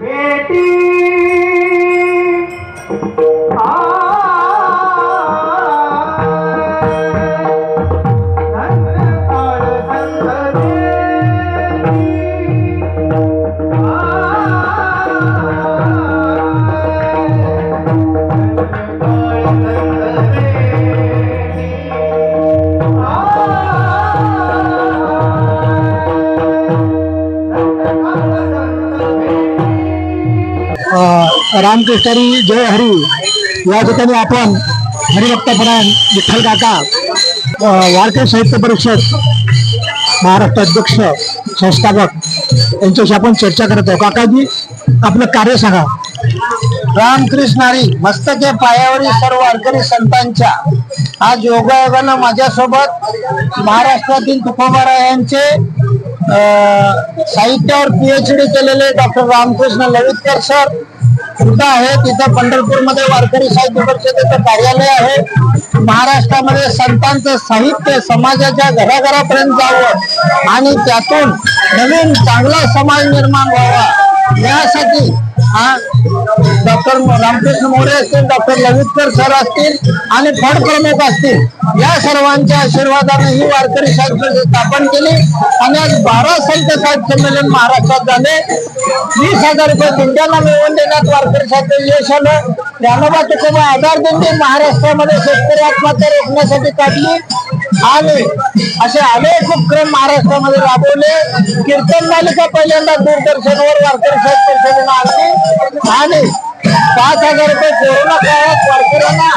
बेटी आ रामकृष्णारी जय हरी. या ठिकाणी आपण हरिभक्तपरायण विठ्ठल काका वारकरी साहित्य परिषद महाराष्ट्र अध्यक्ष संस्थापक यांच्याशी आपण चर्चा करत आहोत. काकाजी आपलं कार्य सांगा. रामकृष्णारी मस्तके पायावरील सर्व वारकरी संतांच्या. आज योगायोगानं माझ्यासोबत महाराष्ट्रातील तुकोबारा यांचे साहित्यावर पीएच डी केलेले डॉक्टर रामकृष्ण लवितकर सर सुद्धा आहे. तिथं पंढरपूरमध्ये वारकरी साहित्य परिषदेचं कार्यालय आहे. महाराष्ट्रामध्ये संतांचं साहित्य समाजाच्या घराघरापर्यंत जावं आणि त्यातून नवीन चांगला समाज निर्माण व्हावा. यासाठी हा. डॉक्टर रामकृष्ण मोरे असतील डॉक्टर लवितकर सर असतील आणि फड प्रमुख असतील. या सर्वांच्या आशीर्वादाने ही वारकरी साहित्य स्थापन केली. आणि आज बारा संत साहित्य संमेलन महाराष्ट्रात झाले. वीस हजार रुपये दिंड्याला मिळवून देण्यात वारकरी साहित्य यश आलं. ज्ञानोबा तुकोबा आधार दिंडी महाराष्ट्रामध्ये शेतकरी आत्महत्या रोखण्यासाठी काढली. आणि असे अनेक उपक्रम महाराष्ट्रामध्ये राबवले. कीर्तन मालिका पहिल्यांदा दूरदर्शनवर वारकरी साहित्य संमेलन आणली आणि पाच हजार रुपये कोरोना काळात वारकऱ्यांना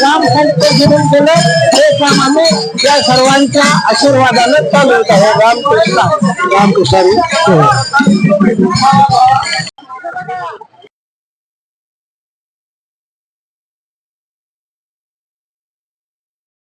काम संत घेऊन केलं हे काम आम्ही त्या सर्वांच्या आशीर्वादानं चालवत आहोत. रामकृष्ण. रामकृष्ण.